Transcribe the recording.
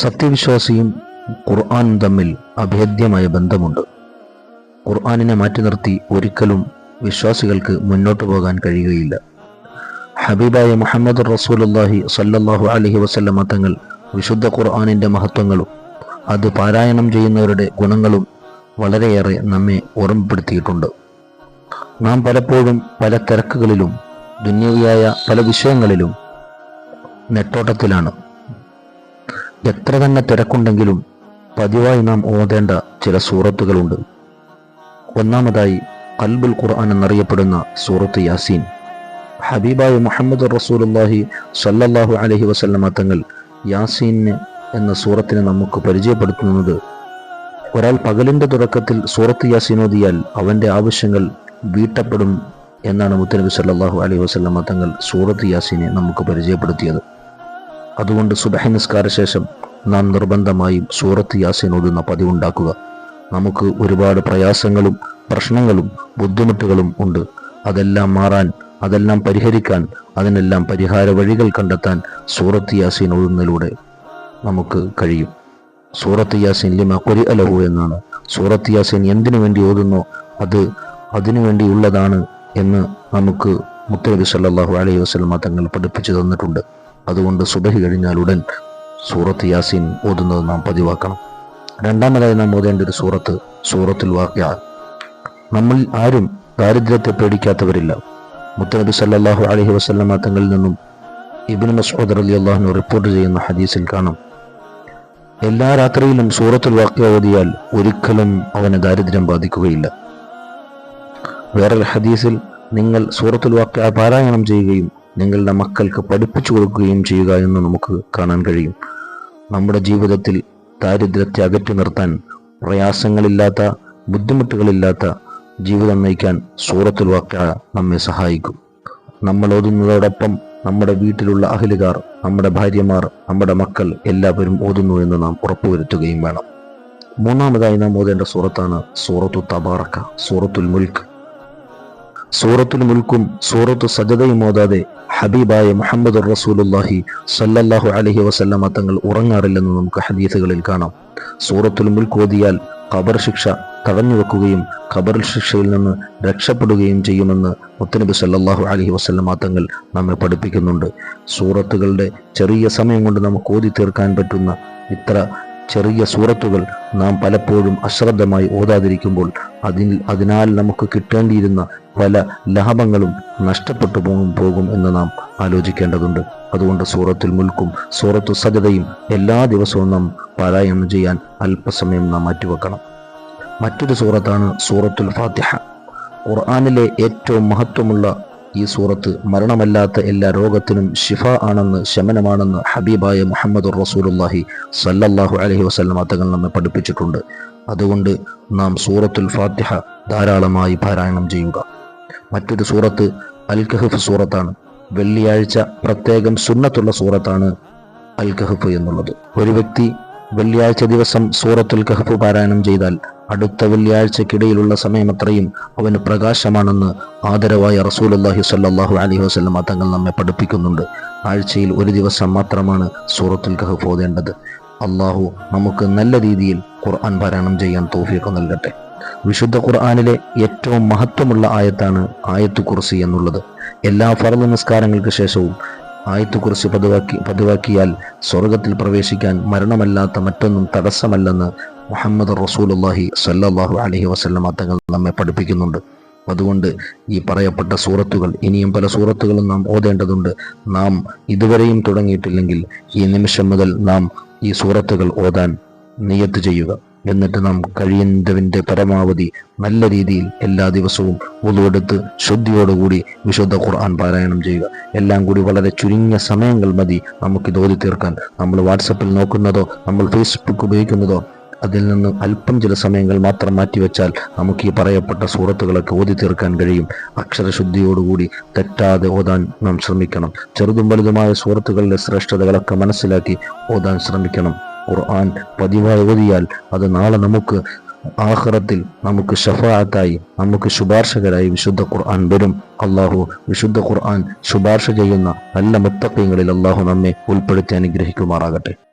സത്യവിശ്വാസിയും ഖുർആാനും തമ്മിൽ അഭേദ്യമായ ബന്ധമുണ്ട്. ഖുർആാനിനെ മാറ്റി നിർത്തി ഒരിക്കലും വിശ്വാസികൾക്ക് മുന്നോട്ടു പോകാൻ കഴിയുകയില്ല. ഹബീബായ മുഹമ്മദ് റസൂലുല്ലാഹി സല്ലല്ലാഹു അലഹി വസല്ലമ തങ്ങൾ വിശുദ്ധ ഖുർആാനിന്റെ മഹത്വങ്ങളും അത് പാരായണം ചെയ്യുന്നവരുടെ ഗുണങ്ങളും വളരെയേറെ നമ്മെ ഓർമ്മപ്പെടുത്തിയിട്ടുണ്ട്. നാം പലപ്പോഴും പല തിരക്കുകളിലും ദുന്യവിയായ പല വിഷയങ്ങളിലും നെട്ടോട്ടത്തിലാണ്. എത്ര തന്നെ തിരക്കുണ്ടെങ്കിലും പതിവായി നാം ഓതേണ്ട ചില സൂറത്തുകളുണ്ട്. ഒന്നാമതായി കൽബുൽ ഖുർആൻ എന്നറിയപ്പെടുന്ന സൂറത്ത് യാസീൻ. ഹബീബായ മുഹമ്മദ് റസൂലുല്ലാഹി സല്ലല്ലാഹു അലഹി വസല്ലമ തങ്ങൾ യാസീന് എന്ന സൂറത്തിനെ നമുക്ക് പരിചയപ്പെടുത്തുന്നത് ഒരാൾ പകലിന്റെ തുടക്കത്തിൽ സൂറത്ത് യാസീൻ ഓതിയാൽ അവന്റെ ആവശ്യങ്ങൾ വീട്ടപ്പെടും എന്നാണ് മുത്തനബി സല്ലാഹു അലൈഹി വസല്ലമ തങ്ങൾ സൂറത്ത് യാസീനെ നമുക്ക് പരിചയപ്പെടുത്തിയത്. അതുകൊണ്ട് സുബഹി നിസ്കാര ശേഷം നാം നിർബന്ധമായും സൂറത്ത് യാസീൻ ഓതുന്ന പതിവുണ്ടാക്കുക. നമുക്ക് ഒരുപാട് പ്രയാസങ്ങളും പ്രശ്നങ്ങളും ബുദ്ധിമുട്ടുകളും ഉണ്ട്. അതെല്ലാം മാറാൻ അതെല്ലാം പരിഹരിക്കാൻ അതിനെല്ലാം പരിഹാര വഴികൾ കണ്ടെത്താൻ സൂറത്ത് യാസീൻ ഓതുന്നതിലൂടെ നമുക്ക് കഴിയും. സൂറത്ത് യാസീൻ ലിമ കൊരി അലഹു എന്നാണ്. സൂറത്ത് യാസീൻ എന്തിനു വേണ്ടി ഓതുന്നോ അത് അതിനു വേണ്ടിയുള്ളതാണ് എന്ന് നമുക്ക് മുത്തനബി സല്ലാഹു അലൈഹി വസ്ലമ തങ്ങൾ പഠിപ്പിച്ചു തന്നിട്ടുണ്ട്. അതുകൊണ്ട് സുബഹി കഴിഞ്ഞാൽ ഉടൻ സൂറത്ത് യാസീൻ ഓതുന്നത് നാം പതിവാക്കണം. രണ്ടാമതായി നാം ഓതേണ്ട ഒരു സൂറത്ത് സൂറത്തുൽ വാക്യ നമ്മൾ ആരും ദാരിദ്ര്യത്തെ പേടിക്കാത്തവരില്ല. മുത്തനബി സല്ലാഹു അലഹി വസല്ലമ തങ്ങളിൽ നിന്നും ഇബ്നു അലി റളിയല്ലാഹു റിപ്പോർട്ട് ചെയ്യുന്ന ഹദീസിൽ കാണാം. എല്ലാ രാത്രിയിലും സൂറത്തുൽ വാക്യ ഓതിയാൽ ഒരിക്കലും അവന് ദാരിദ്ര്യം ബാധിക്കുകയില്ല. വേറൊരു ഹദീസിൽ നിങ്ങൾ സൂറത്തുൽ വാക്യ പാരായണം ചെയ്യുകയും നിങ്ങളുടെ മക്കൾക്ക് പഠിപ്പിച്ചു കൊടുക്കുകയും ചെയ്യുക എന്ന് നമുക്ക് കാണാൻ കഴിയും. നമ്മുടെ ജീവിതത്തിൽ ദാരിദ്ര്യത്തെ അകറ്റി നിർത്താൻ പ്രയാസങ്ങളില്ലാത്ത ബുദ്ധിമുട്ടുകളില്ലാത്ത ജീവിതം നയിക്കാൻ സൂറത്തിൽ വാക്ക നമ്മെ സഹായിക്കും. നമ്മൾ ഓതുന്നതോടൊപ്പം നമ്മുടെ വീട്ടിലുള്ള അഹലുകാർ നമ്മുടെ ഭാര്യമാർ നമ്മുടെ മക്കൾ എല്ലാവരും ഓതുന്നു എന്ന് നാം ഉറപ്പുവരുത്തുകയും വേണം. മൂന്നാമതായി നാം ഓതേണ്ട സൂറത്താണ് സൂറത്തു തബാറക്ക സൂറത്തുൽ മുൽക്ക്. സൂറത്തുൽ മുൽക്കും സൂറത്തു സജതയും ഓതാതെ ഹബീബായ മുഹമ്മദ് റസൂലുല്ലാഹി സല്ലല്ലാഹു അലഹി വസല്ലമ തങ്ങൾ ഉറങ്ങാറില്ലെന്ന് നമുക്ക് ഹദീസുകളിൽ കാണാം. സൂറത്തുൽ മുൽക്കോതിയാൽ ഖബർ ശിക്ഷ തടഞ്ഞു വെക്കുകയും ഖബർ ശിക്ഷയിൽ നിന്ന് രക്ഷപ്പെടുകയും ചെയ്യുമെന്ന് മുത്തനബി സല്ലാഹു അലഹി വസല്ലമ തങ്ങൾ നമ്മെ പഠിപ്പിക്കുന്നുണ്ട്. സൂറത്തുകളുടെ ചെറിയ സമയം കൊണ്ട് നമുക്ക് ഓതി തീർക്കാൻ പറ്റുന്ന ഇത്ര ചെറിയ സൂറത്തുകൾ നാം പലപ്പോഴും അശ്രദ്ധമായി ഓതാതിരിക്കുമ്പോൾ അതിൽ അതിനാൽ നമുക്ക് കിട്ടേണ്ടിയിരുന്ന പല ലാഭങ്ങളും നഷ്ടപ്പെട്ടു പോകും പോകും എന്ന് നാം ആലോചിക്കേണ്ടതുണ്ട്. അതുകൊണ്ട് സൂറത്തിൽ മുൽക്കും സൂറത്തു സജതയും എല്ലാ ദിവസവും നാം പാരായണം ചെയ്യാൻ അല്പസമയം നാം മാറ്റിവെക്കണം. മറ്റൊരു സൂറത്താണ് സൂറത്തുൽ ഫാത്തിഹ. ഖുർആാനിലെ ഏറ്റവും മഹത്വമുള്ള ഈ സൂറത്ത് മരണമല്ലാത്ത എല്ലാ രോഗത്തിനും ഷിഫ ആണെന്ന് ശമനമാണെന്ന് ഹബീബായ മുഹമ്മദ് റസൂലുല്ലാഹി സല്ലല്ലാഹു അലഹി വസ്ലം തങ്ങൾ നമ്മെ പഠിപ്പിച്ചിട്ടുണ്ട്. അതുകൊണ്ട് നാം സൂറത്തുൽ ഫാത്തിഹ ധാരാളമായി പാരായണം ചെയ്യുക. മറ്റൊരു സൂറത്ത് അൽ കഹഫ് സൂറത്താണ്. വെള്ളിയാഴ്ച പ്രത്യേകം സുന്നത്തുള്ള സൂറത്താണ് അൽ കഹഫ് എന്നുള്ളത്. ഒരു വ്യക്തി വെള്ളിയാഴ്ച ദിവസം സൂറത്തുൽ കഹഫ് പാരായണം ചെയ്താൽ അടുത്ത വെള്ളിയാഴ്ചക്കിടയിലുള്ള സമയമത്രയും അവന് പ്രകാശമാണെന്ന് ആദരവായ റസൂലുല്ലാഹി സല്ലാഹു അലൈഹി വസ്ലം തങ്ങൾ നമ്മെ പഠിപ്പിക്കുന്നുണ്ട്. ആഴ്ചയിൽ ഒരു ദിവസം മാത്രമാണ് സൂറത്തുൽ കഹഫ് ഓതേണ്ടത്. അള്ളാഹു നമുക്ക് നല്ല രീതിയിൽ ഖുർആൻ പാരായണം ചെയ്യാൻ തോഫിയൊക്കെ നൽകട്ടെ. വിശുദ്ധ ഖുർആാനിലെ ഏറ്റവും മഹത്വമുള്ള ആയത്താണ് ആയത്തു കുർസി എന്നുള്ളത്. എല്ലാ ഫർദ് നിസ്കാരങ്ങൾക്ക് ശേഷവും ആയത്തു കുറിച്ച് പതിവാക്കി പതിവാക്കിയാൽ സ്വർഗത്തിൽ പ്രവേശിക്കാൻ മരണമല്ലാത്ത മറ്റൊന്നും തടസ്സമല്ലെന്ന് മുഹമ്മദ് റസൂലുല്ലാഹി സല്ലാഹു അലഹി വസ്ലം തങ്ങൾ നമ്മെ പഠിപ്പിക്കുന്നുണ്ട്. അതുകൊണ്ട് ഈ പറയപ്പെട്ട സൂറത്തുകൾ ഇനിയും പല സൂറത്തുകളും നാം ഓതേണ്ടതുണ്ട്. നാം ഇതുവരെയും തുടങ്ങിയിട്ടില്ലെങ്കിൽ ഈ നിമിഷം മുതൽ നാം ഈ സൂറത്തുകൾ ഓതാൻ നിയത്ത് ചെയ്യുക. എന്നിട്ട് നാം കഴിയുന്നതിന്റെ പരമാവധി നല്ല രീതിയിൽ എല്ലാ ദിവസവും ഉതുവെടുത്ത് ശുദ്ധിയോടുകൂടി വിശുദ്ധ ഖുർആൻ പാരായണം ചെയ്യുക. എല്ലാം കൂടി വളരെ ചുരുങ്ങിയ സമയങ്ങൾ മതി നമുക്ക് ഓതി തീർക്കാൻ. നമ്മൾ വാട്സപ്പിൽ നോക്കുന്നതോ നമ്മൾ ഫേസ്ബുക്ക് ഉപയോഗിക്കുന്നതോ അതിൽ നിന്ന് അല്പം ചില സമയങ്ങൾ മാത്രം മാറ്റിവെച്ചാൽ നമുക്ക് ഈ പറയപ്പെട്ട സൂറത്തുകളൊക്കെ ഓതി തീർക്കാൻ കഴിയും. അക്ഷരശുദ്ധിയോടുകൂടി തെറ്റാതെ ഓതാൻ നാം ശ്രമിക്കണം. ചെറുതും വലുതുമായ സൂറത്തുകളിലെ ശ്രേഷ്ഠതകളൊക്കെ മനസ്സിലാക്കി ഓതാൻ ശ്രമിക്കണം. ഖുർആൻ പതിവായി അത് നാളെ നമുക്ക് ആഹ്റത്തിൽ നമുക്ക് ഷഫാത്തായി നമുക്ക് ശുപാർശകരായി വിശുദ്ധ ഖുർആൻ വരും. അള്ളാഹു വിശുദ്ധ ഖുർആൻ ശുപാർശ ചെയ്യുന്ന നല്ല മുത്തക്കങ്ങളിൽ അള്ളാഹു നമ്മെ ഉൾപ്പെടുത്തി അനുഗ്രഹിക്കുമാറാകട്ടെ.